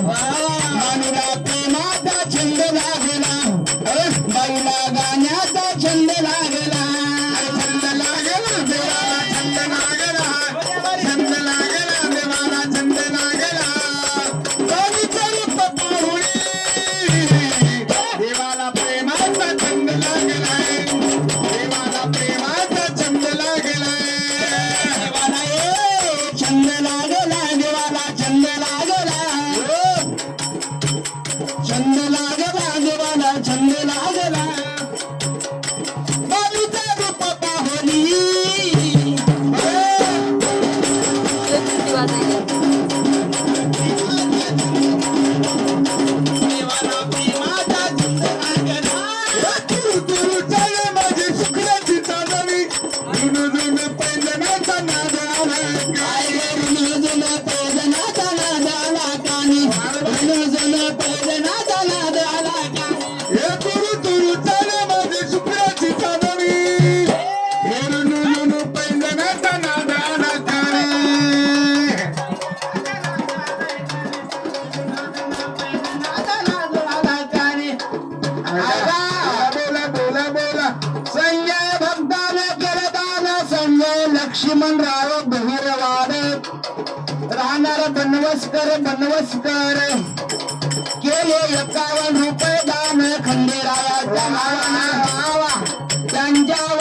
मानुला प्रेमाचा छंद लागला बाईला गाण्याचा छंद लागला छंद लागला देवाला छंद लागला छंद लागला देवाला छंद लागला बाईचं देवाला प्रेमाचा छंद लागलाय. देवाला प्रेमाचा छंद लागलाय देवाला छंद लागला किती वाजायला देवाला प्रेमाचा छंद लक्ष्मणराव बहिरवाड. राहणार बनवसकर बनवसकर. केले एकावन्न रुपये दान खंडेराया. त्यांच्या त्यांच्या